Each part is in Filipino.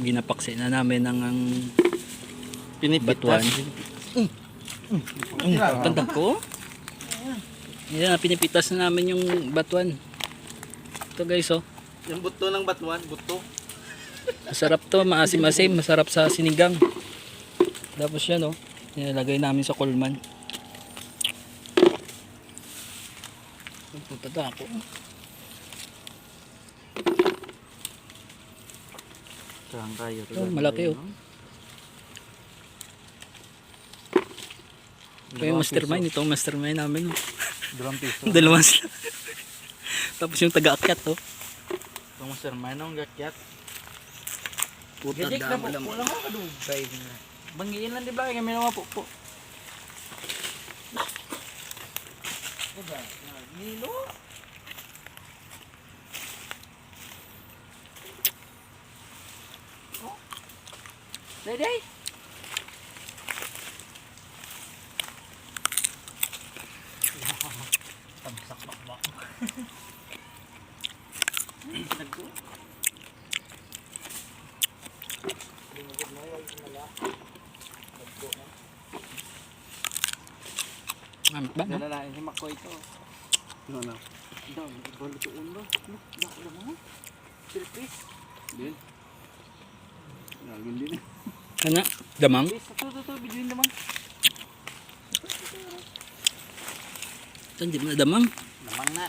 Ginapaksi na namin ng ang Pinipitas. batuan. Mm, tandang ko. Yan, pinipitas na namin yung batuan. Ito guys, oh. Yung buto ng batuan, buto. Masarap to, maasim-asim, masarap sa sinigang. Tapos yan, oh. Nilalagay namin sa kulman. Pupunta na ako. Saan tayo? Oh, malaki, oh. Ito yung mastermind, ito ang mastermind namin. Oh. Dalawang piso. Dalawa sila. Tapos yung taga-akyat, oh. Itong mastermind ng gakyat. Puta Gadik na po. lang. Wala mo kadugay. Bangiin lang di ba? Kami naman po po. Diba? Nilo. Day Tamsak bakbak. Nagko. Amit ba? no? Dala na himak ko ito. Ano na? Daw, balutuon ba? Ano? Alam mo? Silpis. Din. Nalun din. Ano? Damang? Ito, ito, ito, bidyoin naman. Ito, hindi mo na damang. Namang na.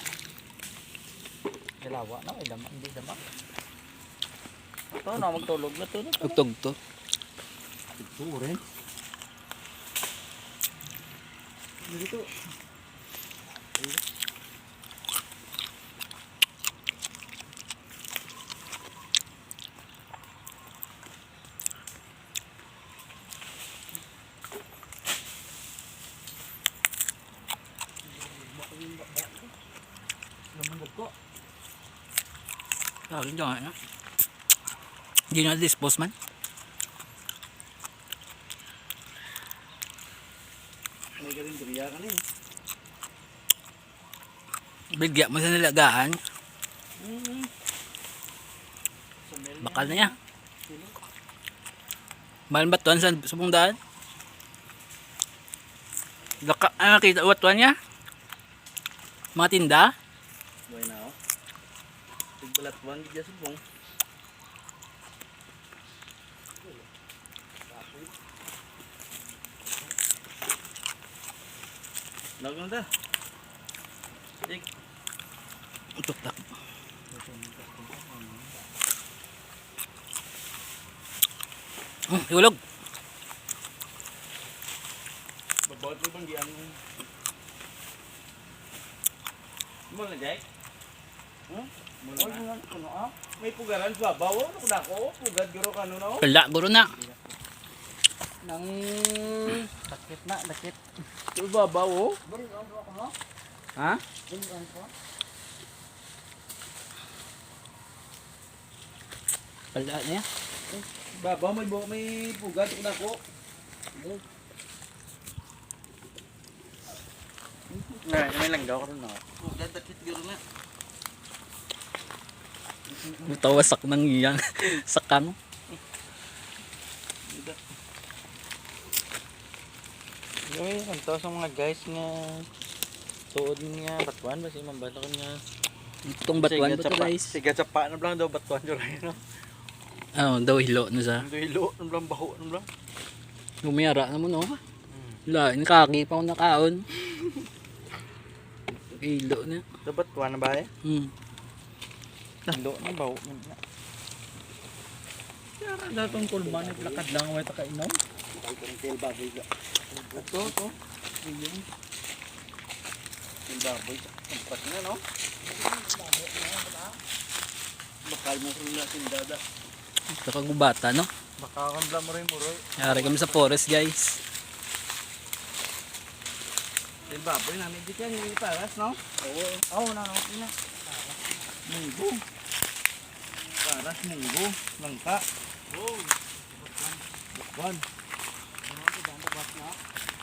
Dalawa na, ay damang, hindi damang. Ito na, magtulog na ito. Ugtog to. Ito, rin. Dito. Akin dyan, ano? Hindi na dispose man. May galing duriya ka rin. Bigya mo sa nilagaan. Bakal na niya. Mahal ba tuwan sa subong daan? Laka, ano nakita uwat tuwan niya? Mga tinda? Buhay na ako. Tigbalat one, di dyan subong. Lagang na. Tik. Utok tak. Oh, hulog. Babawat mo bang diyan? Mo na jay? Hmm? Mo na. Ano ah? May pugaran sa bawo no na ko. Pugad guro kanu na. Wala, guro na. Nang sakit na, sakit. Ito babaw oh. Ha? Wala na yan. Babaw may may pugad na ko. Nga, may langgaw ko rin na. Pugad sakit guro na. Tawasak ng iyang sakang. Yoy, kanto sa mga guys nga tuod niya batuan ba si mambalak niya. Itong batuan ba to guys? Siga sa pa na lang daw batuan jud ray no. Oh, daw hilo na sa. Ando hilo na lang baho na lang. Lumiyara na mo no. Wala, nakaki pa ako nakaon. Hilo na. Do batuan na ba eh? Hmm. Hilo na baho na. Yara na tong kulman ni plakad lang way ta kainom. Ito to. Ayun. Yung baboy. Tempat na no. Bakal mo rin na tindada. Ito kagubata no. Baka kambla mo rin muroy. Yari kami sa forest guys. Yung baboy namin dito yan, yung paras, no? Oo. Oo, na, no, na. Munggo. Paras, munggo, langka. Oo. Bakwan.